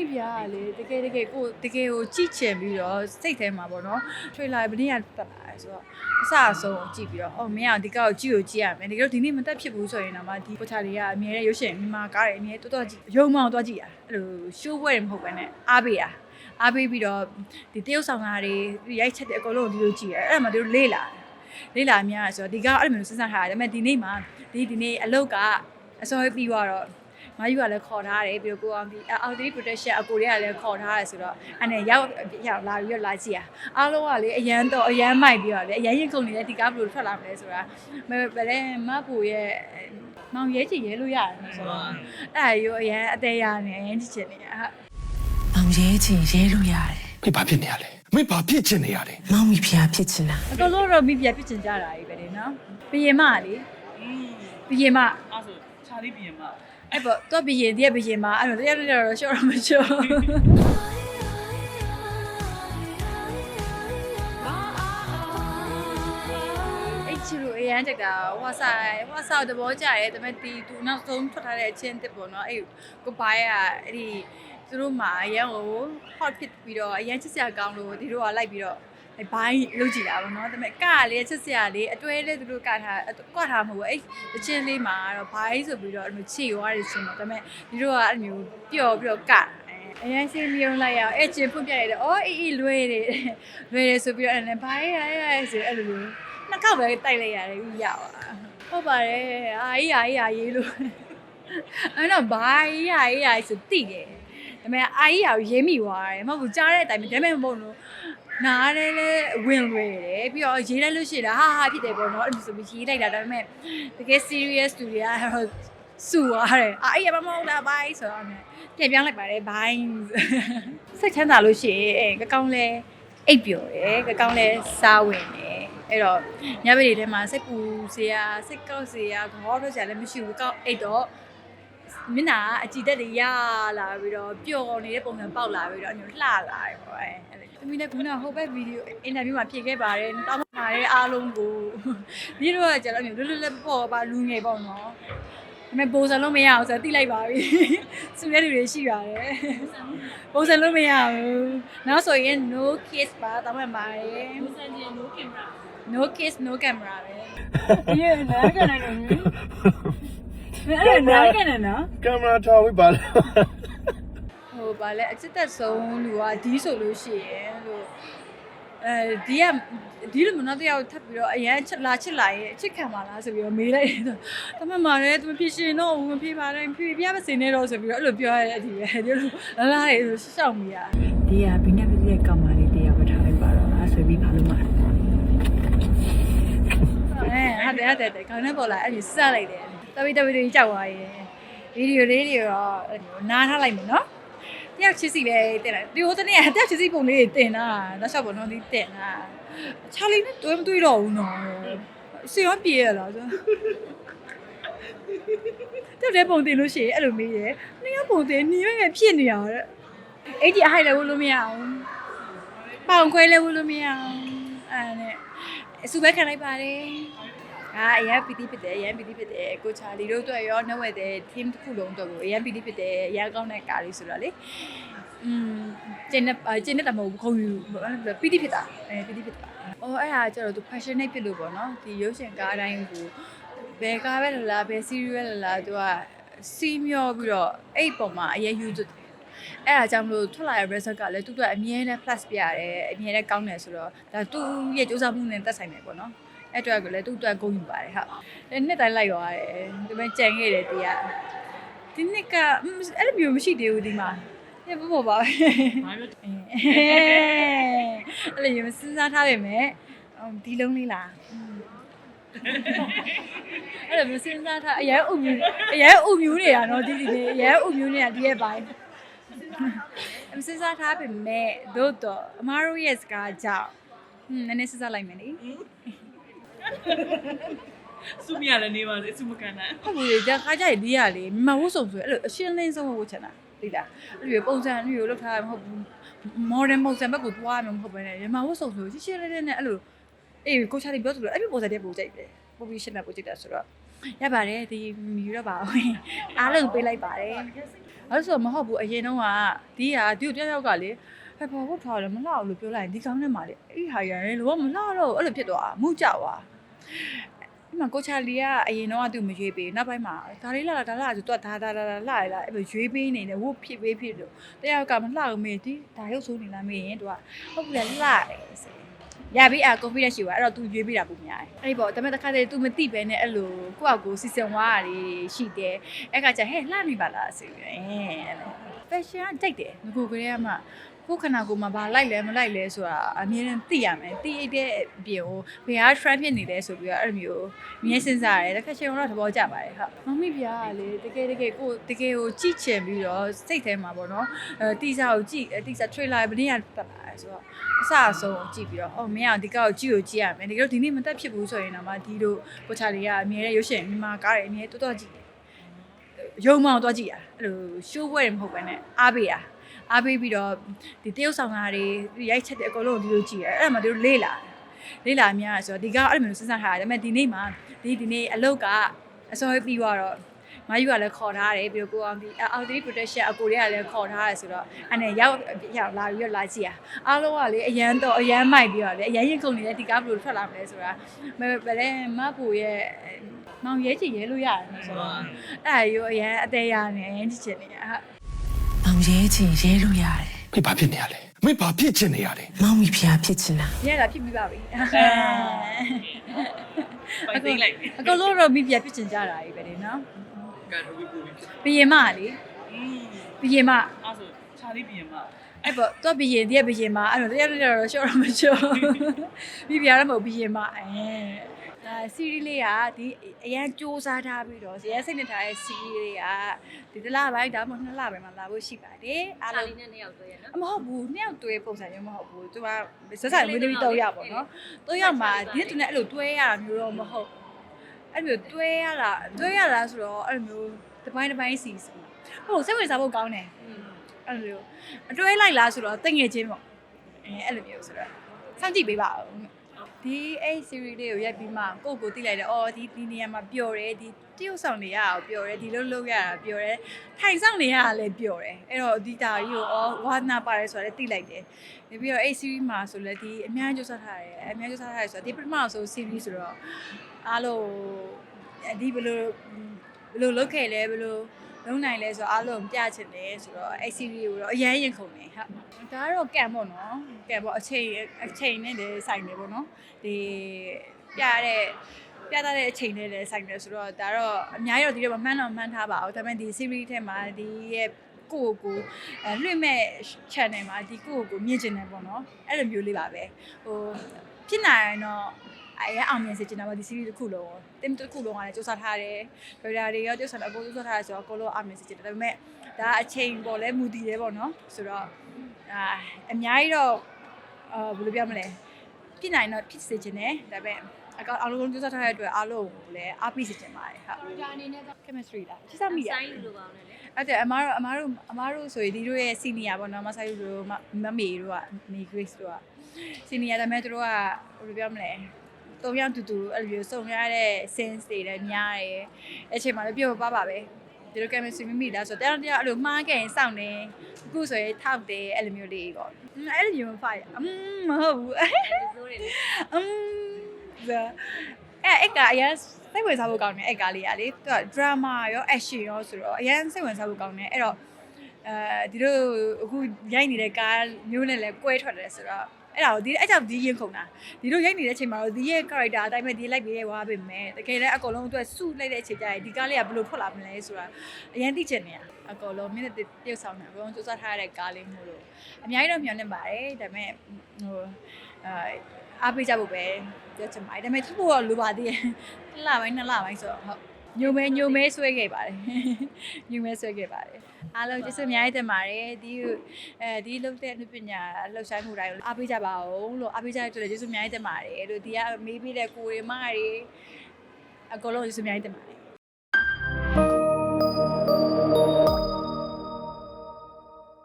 မိဖုရားကလေတကယ်တကယ်ကိုတကယ်ကိုကြည့်ချင်ပြီးတော့စိတ်ထဲမှာပေါ့နော်ထွေလာဘယ်နည်းကတက်လာလဲဆိုတော့အစအဆုံးကြည့်ပြီးတော့အော်မင်းကဒီကောက်ကြည့်ကိုကြည့်ရမယ်တကယ်တော့ဒီနေ့မတက်ဖြစ်ဘူးဆိုရင်တော့မှဒီပိုချာတွေကအမြဲတမ်းရုပ်ရှင်မြန်မာကားတွေအမြဲတော်တော်ကြည့်ရုံမောင်တော့ကြည့်ရအဲ့လိုရှိုးပွဲတွေမဟုတ်ဘဲနဲ့အားပေးရအားပေးပြီးတော့ဒီတရုတ်ဆောင်သားတွေရိုက်ချက်တဲ့အကုန်လုံးကိုဒီလိုကြည့်ရအဲ့ဒါမှဒီလိုလေးလာတယ်လေးလာများဆိုတော့ဒီကားအဲ့လိုမျိုးစဉ်းစားထားတယ်ဒါပေမဲ့ဒီနေ့မှာဒီဒီနေ့အလုတ်ကအစောပြီးသွားတော့ မယူကလည်းခေါ်ထားတယ်ပြီးတော့ကိုအောင်ဒီအော်ဒီ protection အကိုတွေကလည်းခေါ်ထားတယ်ဆိုတော့အဲ့နဲ့ရောက်ရောက်လာပြီးတော့လာကြည့်ရအားလုံးကလေအရန်တော့အရန်မိုက်ပြီးတော့လေအရန်ရင်ကုန်နေတဲ့ဒီကားဘယ်လိုထွက်လာမလဲဆိုတာမဘယ်လဲမပူရဲ့မောင်ရဲချင်ရဲလို့ရတယ်ဆိုတော့အဲ့ဒါရောအရန်အသေးရနေအရန်ချစ်ချင်နေတာဟာမောင်ရဲချင်ရဲလို့ရတယ်မေဘာဖြစ်နေရလဲမေဘာဖြစ်ချင်နေရလဲမောင်မိဖုရားဖြစ်ချင်တာအကုန်လုံးတော့မိပြပြချင်ကြတာကြီးပဲလေနော်ဘယင်မလေဘယင်မအဲ့ဆိုချာလေးပြင်မှာ အဲ့ပေါ့တော့ဘယင်တည်းဘယင်မအဲ့တော့တရားတရားတော့ရှော့တော့မရှော့အဲ့ချီလိုအရန်တက်တာဝါဆိုင်ဝါဆောက်တဘောကြရဲဒါပေမဲ့ဒီသူနောက်ဆုံးထွက်ထားတဲ့အချင်းတစ်ပေါ့နော်အဲ့ကိုပိုင်ကအဲ့ဒီသူတို့မှာအရန်ကို hot ဖြစ်ပြီးတော့အရန်ချစ်စရာကောင်းလို့ဒီတို့ကလိုက်ပြီးတော့ အဲ့ဘိုင်းလုပ်ကြည့်တာပေါ့နော်ဒါပေမဲ့ကလေးချစ်စရာလေးအတွဲလေးသူတို့ကထားကွက်ထားမဟုတ်ဘူးအဲ့တချင်းလေးမှာတော့ဘိုင်းဆိုပြီးတော့အဲ့လိုခြေရွားရချင်းပေါ့ဒါပေမဲ့ဒီတို့ကအဲ့လိုမျိုးပျော်ပြီးတော့ကအရန်စင်းမြုံလိုက်ရအောင်အဲ့ချင်းဖွင့်ပြလိုက်တယ်အော်အေးအေးလွဲတယ်လွဲတယ်ဆိုပြီးတော့အဲ့နဲ့ဘိုင်းရရဆိုအဲ့လိုမျိုးနှစ်ခေါက်ပဲတိုက်လိုက်ရတယ်ပြီးရပါဟုတ်ပါတယ်အာကြီးအာကြီးအာကြီးလို့အဲ့တော့ဘာကြီးအာကြီးအာကြီးဆိုတိတယ်ဒါပေမဲ့အာကြီးအာကိုရေးမိသွားတယ်မဟုတ်ဘူးကြားတဲ့အတိုင်းပဲဒါပေမဲ့မဟုတ်လို့ နားတယ်လေဝင်လွယ်တယ်ပြီးတော့ရေးလိုက်လို့ရှိရင်ဟာဟာဖြစ်တယ်ပေါ့နော်အဲ့လိုဆိုပြီးရေးလိုက်တာဒါပေမဲ့တကယ် serious တူတွေကတော့စူသွားတယ်အာအေးမမဟုတ်လားဘိုင်းဆိုတော့ပြန်ပြောင်းလိုက်ပါတယ်ဘိုင်းစိတ်ချမ်းသာလို့ရှိရင်ကကောင်းလဲအိပ်ပျော်တယ်ကကောင်းလဲစားဝင်တယ်အဲ့တော့ညဘက်တွေထဲမှာစိတ်ပူစရာစိတ်ကောက်စရာခေါင်းထွက်စရာလည်းမရှိဘူးကောက်အိတ်တော့မျက်နှာကအကြည်တက်တွေရလာပြီးတော့ပျော်နေတဲ့ပုံစံပေါက်လာပြီးတော့အညလှလာတယ်ပေါ့အဲ့အဲ့လေ သမီးလည်းခုနဟိုဘက်ဗီဒီယိုအင်တာဗျူးမှာဖြေခဲ့ပါတယ်တောင်းပန်ပါတယ်အားလုံးကိုဒီတော့ကကျတော့လွတ်လွတ်လပ်ပေါ့ပါလူငယ်ပေါ့နော်ဒါပေမဲ့ပုံစံလို့မရအောင်ဆိုတော့တိလိုက်ပါပြီစူရဲလူတွေရှိပါတယ်ပုံစံလို့မရဘူးနောက်ဆိုရင် no kiss ပါတောင်းပန်ပါတယ်စံကျင်လို့ကင်မရာ no kiss no camera ပဲဒီရနာကနေလို့အဲ့နာကနေနော်ကင်မရာထားဝိပါလား ဟိုဗာလဲအချစ်သက်ဆုံးလူကဒီဆိုလို့ရှိရင်လို့အဲဒီကဒီလိုမနော်တယောက်ထပ်ပြီးတော့အရန်ချစ်လာချစ်လာရဲ့အချစ်ခံပါလားဆိုပြီးတော့မေးလိုက်တယ်တမန်မာရဲသူမဖြစ်ရှင်တော့ဘူးမဖြစ်ပါနဲ့ဖြေပြမစင်နေတော့ဆိုပြီးတော့အဲ့လိုပြောရတဲ့အဒီပဲဒီလိုလာလာရေဆိုရှောက်မိရဒီကဘိနေပစီရဲ့ကောင်မလေးတရားပဲထားလိုက်ပါတော့အဲ့ဆိုပြီးဘာလို့မှအဲဟုတ်တယ်ဟုတ်တယ်ခေါင်းနဲ့ပေါ်လာအဲ့ဒီစလိုက်တယ်တပိတပိတွေကြောက်သွားရဲ့ဗီဒီယိုလေးတွေတော့အဲ့လိုနားထားလိုက်မယ်နော် တယောက်ချစ်စီပဲတင်တာဒီဟိုတနေ့ကတယောက်ချစ်စီပုံလေးတွေတင်တာလက်လျှောက်ပုံတော့ဒီတင်တာချာလီနဲ့တွဲမတွေ့တော့ဘူးနော်စီရောပြေရလားဆိုတက်တဲ့ပုံတင်လို့ရှိရင်အဲ့လိုမေးတယ်နှစ်ယောက်ပုံတင်ညီရွငယ်ဖြစ်နေရတဲ့အဲ့ဒီအဟိုက်လည်းဝလို့မရအောင်ပေါင်ခွဲလည်းဝလို့မရအောင်အဲ့နဲ့အစုပဲခံလိုက်ပါတယ် အာအရင်ပီတိဖြစ်တယ်အရင်ပီတိဖြစ်တယ်ကိုချာလီတို့အတွက်ရောနှုတ်ဝဲတဲ့ team တစ်ခုလုံးအတွက်ကိုအရင်ပီတိဖြစ်တယ်အရင်ကောင်းတဲ့ကားလေးဆိုတော့လေอืมကျင်းနဲ့ကျင်းနဲ့တမဟုတ်ဘူးခုံယူပီတိဖြစ်တာအဲပီတိဖြစ်တာအော်အဲ့ဟာကျတော့သူ passionate ဖြစ်လို့ပေါ့နော်ဒီရုပ်ရှင်ကားတိုင်းကိုဘယ်ကားပဲလာလာဘယ် series ပဲလာလာသူကစီးမျောပြီးတော့အဲ့ပုံမှာအရင်ယူသူအဲ့ဒါကြောင့်မလို့ထွက်လာတဲ့ result ကလည်းသူ့အတွက်အမြဲတမ်း plus ပြရတယ်အမြဲတမ်းကောင်းတယ်ဆိုတော့ဒါသူ့ရဲ့စူးစမ်းမှုနဲ့သက်ဆိုင်တယ်ပေါ့နော် အဲ့အတွက်ကလည်းသူ့အတွက်ဂုဏ်ယူပါတယ်ဟုတ်အဲ့နှစ်တိုင်းလိုက်သွားတယ်ဒီမဲ့ကြံခဲ့တယ်တရားဒီနှစ်ကအဲ့လိုမျိုးမရှိသေးဘူးဒီမှာဒီဘောဘောပါပဲဘာလို့အဲ့လိုမျိုးစဉ်းစားထားပေမဲ့ဒီလုံးလေးလားအဲ့လိုမျိုးစဉ်းစားထားအရင်အုပ်မျိုးအရင်အုပ်မျိုးနေတာနော်ဒီဒီလေးအရင်အုပ်မျိုးနေတာဒီရဲ့ပိုင်းအစဉ်းစားထားပေမဲ့သို့တော့အမားတို့ရဲ့စကားကြောင့်ဟင်းနည်းနည်းစဉ်းစားလိုက်မယ်လေ စုမရလည်းနေပါစေစုမကန်နိုင်ဟုတ်ဘူးလေဒါခါကြရဒီရလေမဝတ်စုံဆိုအဲ့လိုအရှင်းလင်းဆုံးဝတ်ချင်တာသိလားအဲ့လိုပုံစံမျိုးလောက်ထားမဟုတ်ဘူး modern ပုံစံဘက်ကိုသွားမှာမဟုတ်ဘဲနဲ့မဝတ်စုံဆိုရှင်းရှင်းလင်းလင်းနဲ့အဲ့လိုအေးကိုချာလီပြောသလိုအဲ့ဒီပုံစံတည်းပုံကြိုက်တယ်ပုံပြီးရှင်းတဲ့ပုံကြိုက်တာဆိုတော့ရပါတယ်ဒီမယူတော့ပါဘူးအားလုံးပေးလိုက်ပါတယ်ဘာလို့ဆိုတော့မဟုတ်ဘူးအရင်တော့ကဒီကဒီကိုတယောက်ယောက်ကလေဟဲ့ဘာဟုတ်ထားလဲမလှဘူးလို့ပြောလိုက်ရင်ဒီကောင်းထဲမှာလေအဲ့ဟာရရင်လောမလှတော့အဲ့လိုဖြစ်သွားမှုကြော က်သွားဒီမှာကိုချာလီကအရင်တော့ကသူမရွေးပေးနောက်ပိုင်းမှာဒါလေးလာဒါလာဆိုတော့ဒါဒါဒါဒါလာလာအဲ့လိုရွေးပေးနေတယ်ဝုတ်ဖြစ်ပေးဖြစ်လို့တယောက်ကမလှဘူးမေးဒီဒါရုပ်ဆိုးနေလားမေးရင်သူကဟုတ်ပြီလေလှတယ်ဆိုရပြီအ confidence ရှိပါအဲ့တော့ तू ရွေးပေးတာပုံများတယ်အဲ့ဒီပေါ့ဒါပေမဲ့တစ်ခါတည်း तू မသိပဲနဲ့အဲ့လိုကိုယ့်အကိုစီစဉ်ဝါးရတယ်ရှိတယ်အဲ့ခါကျဟဲ့လှနေပါလားဆိုပြီးအဲ့လို fashion ကကြိုက်တယ်ငကိုကလေးကမှ ကိုယ်ခန္ဓာကိုယ်မှာဘာလိုက်လဲမလိုက်လဲဆိုတာအမြဲတမ်းသိရမယ်သိရတဲ့အပြင်ကိုဘယ်ဟာ trend ဖြစ်နေလဲဆိုပြီးတော့အဲ့လိုမျိုးမြဲစဉ်းစားရတယ်တစ်ခါချင်းတော့သဘောကျပါတယ်ဟုတ်မမီပြားကလေတကယ်တကယ်ကိုတကယ်ကိုကြည့်ချင်ပြီးတော့စိတ်ထဲမှာပေါ့နော်အဲတီစာကိုကြည့်တီစာ trailer ဘယ်နည်းတက်လာလဲဆိုတော့အစအဆုံးကိုကြည့်ပြီးတော့အော်မင်းကဒီကောက်ကြည့်ကိုကြည့်ရမယ်တကယ်လို့ဒီနေ့မတက်ဖြစ်ဘူးဆိုရင်တော့မှဒီလိုကိုချာလေးကအမြဲတမ်းရုပ်ရှင်မြန်မာကားတွေအမြဲတော်တော်ကြည့်တယ်ရုံမောင်တော့ကြည့်ရအဲ့လိုရှိုးပွဲတွေမဟုတ်ဘဲနဲ့အားပေးရ အားပေးပြီးတော့ဒီတရုတ်ဆောင်သားတွေဒီရိုက်ချက်တဲ့အကုန်လုံးကိုဒီလိုကြည့်ရအဲ့ဒါမှတို့လေးလာလေးလာများဆိုတော့ဒီကအဲ့လိုမျိုးစဉ်းစားထားတယ်ဒါပေမဲ့ဒီနေ့မှာဒီဒီနေ့အလုတ်ကအစောပြီးတော့မယူကလည်းခေါ်ထားတယ်ပြီးတော့ကိုအောင်ဒီ outdoor protection အကိုတွေကလည်းခေါ်ထားတယ်ဆိုတော့အဲ့နဲ့ရောက်ရောက်လာပြီးတော့လာကြည့်ရအားလုံးကလေအရန်တော့အရန်မိုက်ပြီးတော့လေအရန်ရင်ကုန်နေတဲ့ဒီကားဘယ်လိုထွက်လာမလဲဆိုတာမပဲလေမပူရဲ့မောင်ရဲချင်ရဲလို့ရတယ်ဆိုတော့အဲ့ဒါရောအရင်အသေးရနေအရင်ကြည့်ချင်နေတာဟာမောင် ရဲချင်ရဲလို့ရတယ်မင်းဘာဖြစ်နေရလဲမင်းဘာဖြစ်ချင်နေရလဲမောင်မီဖျားဖြစ်ချင်တာညလာဖြစ်ပြီးပါပြီပိုက်သိမ့်လိုက်အကုန်လုံးတော့မိပြဖြစ်ချင်ကြတာကြီးပဲလေနော်ကတော့ဝီပူပြီးဖြစ်ဘယင်မလေอืมဘယင်မအဲ့ဆိုခြာလေးပြင်မှာအဲ့ပေါ့တော့ဘယင်တည်းဘယင်မအဲ့လိုတရားတရားတော့ရှော့တော့မရှော့မိပြတော့မဟုတ်ဘယင်မအဲ ဒါစီရီလေးကဒီအရန်စူးစားထားပြီးတော့ရန်စိတ်နဲ့ထားတဲ့စီရီလေးကဒီတစ်လပိုင်းဒါမှမဟုတ်နှစ်လပိုင်းမှာလာဖို့ရှိပါတယ်အားလုံးလေးနဲ့နှစ်ယောက်တွေ့ရနော်အမဟုတ်ဘူးနှစ်ယောက်တွဲပုံစံမျိုးမဟုတ်ဘူးသူကဇက်ဆိုင်မွေးသမီးတော့ရပါတော့တော့ရမှာဒီတူနဲ့အဲ့လိုတွဲရတာမျိုးတော့မဟုတ်အဲ့လိုတွဲရတာတွဲရတာဆိုတော့အဲ့လိုမျိုးတစ်ပိုင်းတစ်ပိုင်းစီစီဟုတ်စိတ်ဝင်စားဖို့ကောင်းတယ်အဲ့လိုမျိုးအတွဲလိုက်လားဆိုတော့တငယ်ချင်းပေါ့အဲအဲ့လိုမျိုးဆိုတော့စောင့်ကြည့်ပေးပါဦး ဒီအဲ့ series လေးကိုရိုက်ပြီးမှကိုယ့်ကိုသိလိုက်တယ်အော်ဒီဒီနေရာမှာပျော်တယ်ဒီတရုပ်ဆောင်နေရတာပျော်တယ်ဒီလိုလုပ်ရတာပျော်တယ်ထိုင်ဆောင်နေရတာလည်းပျော်တယ်အဲ့တော့ဒီတာကြီးကိုအော်ဝါသနာပါတယ်ဆိုတာလည်းသိလိုက်တယ်နေပြီးတော့အဲ့ series မှာဆိုလည်းဒီအများကြီးစူးစမ်းထားတယ်အများကြီးစူးစမ်းထားတယ်ဆိုတော့ဒီပထမဆုံး series ဆိုတော့အားလုံးဒီဘယ်လိုဘယ်လိုလုပ်ခဲ့လဲဘယ်လို လုံးနိုင်လဲဆိုတော့အားလုံးပြချင်တယ်ဆိုတော့အဲ့ series ကိုတော့အရင်ရင်ခုန်နေဟုတ်ဒါကတော့ကံပေါ့နော်ကံပေါ့အချိန်အချိန်နဲ့လည်းဆိုင်နေပေါ့နော်ဒီပြတဲ့ပြတတ်တဲ့အချိန်နဲ့လည်းဆိုင်တယ်ဆိုတော့ဒါတော့အများကြီးတော့ဒီတော့မမှန်းတော့မှန်းထားပါဘူးဒါပေမဲ့ဒီ series ထဲမှာဒီရဲ့ကိုယ့်ကိုယ်အဲလွှင့်မဲ့ channel မှာဒီကိုယ့်ကိုယ်မြင်ကျင်တယ်ပေါ့နော်အဲ့လိုမျိုးလေးပါပဲဟိုဖြစ်နိုင်ရင်တော့ အရင်အောင်မြင်စေချင်တာပါဒီ series တစ်ခုလုံးတင်တစ်ခုလုံးကလည်းစူးစမ်းထားတယ်ဒရိုက်တာတွေရောစူးစမ်းအကုန်စူးစမ်းထားတယ်ဆိုတော့အကုန်လုံးအောင်မြင်စေချင်တယ်ဒါပေမဲ့ဒါအချိန်ပေါ်လဲမူတည်တယ်ပေါ့နော်ဆိုတော့အာအများကြီးတော့အာဘယ်လိုပြောမလဲဖြစ်နိုင်တော့ဖြစ်စေချင်တယ်ဒါပေမဲ့အကောင်အားလုံးစူးစမ်းထားတဲ့အတွက်အားလုံးကိုလည်းအားပေးစေချင်ပါတယ်ဟုတ်ဒါအနေနဲ့ chemistry လားချစ်စားမိရဆိုင်လိုပါအောင်လေအဲ့တဲ့အမားတို့အမားတို့အမားတို့ဆိုရင်ဒီတို့ရဲ့ senior ပေါ့နော်မဆိုင်တို့မမမေတို့ကမေ grace တို့က senior ဒါပေမဲ့တို့ကဘယ်လိုပြောမလဲ တုံရတူတူအဲ့လိုမျိုးစုံရတဲ့ sense တွေလည်းများတယ်အဲ့ချိန်မှာလည်းပြောပါပါပဲဒီလို chemistry မိမိလားဆိုတော့တရားတရားအဲ့လိုမှားခဲ့ရင်စောင့်နေအခုဆိုရင်ထောက်တယ်အဲ့လိုမျိုးလေးပေါ့အဲ့လိုမျိုးဖိုင်အမ်မဟုတ်ဘူးဆိုးတယ်လေအမ်ဇာအဲ့အဲ့ကအရင်စိတ်ဝင်စားဖို့ကောင်းတယ်အဲ့ကားလေးကလေသူက drama ရော action ရောဆိုတော့အရင်စိတ်ဝင်စားဖို့ကောင်းတယ်အဲ့တော့အဲဒီလိုအခုရိုက်နေတဲ့ကားမျိုးနဲ့လည်းကွဲထွက်တယ်ဆိုတော့ အဲ့ဒါကိုဒီအဲ့ကြောင့်ဒီရင်ခုန်တာဒီလိုရိုက်နေတဲ့အချိန်မှာတော့ဒီရဲ့ character အတိုင်းပဲဒီလိုက်ပြီးရဲဝါပဲမယ်တကယ်လည်းအကုန်လုံးအတွက်စုလိုက်တဲ့အချိန်ကျရင်ဒီကားလေးကဘယ်လိုထွက်လာမလဲဆိုတာအရင်သိချင်နေတာအကုန်လုံးမင်းတို့တယောက်ဆောင်နေအကုန်လုံးစူးစမ်းထားတဲ့ကားလေးမျိုးလို့အများကြီးတော့မျှော်လင့်ပါတယ်ဒါပေမဲ့ဟိုအာအားပေးကြဖို့ပဲပြောချင်ပါတယ်ဒါပေမဲ့သူ့ဘောလိုပါသေးတယ်တစ်လပိုင်းနှစ်လပိုင်းဆိုတော့ဟုတ် ညိုမဲညိုမဲဆွဲခဲ့ပါတယ်ညိုမဲဆွဲခဲ့ပါတယ်အားလုံးကျေးဇူးအများကြီးတင်ပါတယ်ဒီအဲဒီလုံတဲ့လူပညာလှူဆိုင်မှုတိုင်းကိုအားပေးကြပါဦးလို့အားပေးကြတဲ့အတွက်လည်းကျေးဇူးအများကြီးတင်ပါတယ်လို့ဒီကမေးပြီးတဲ့ကိုရီမတွေအကုန်လုံးကျေးဇူးအများကြီးတင်ပါတယ်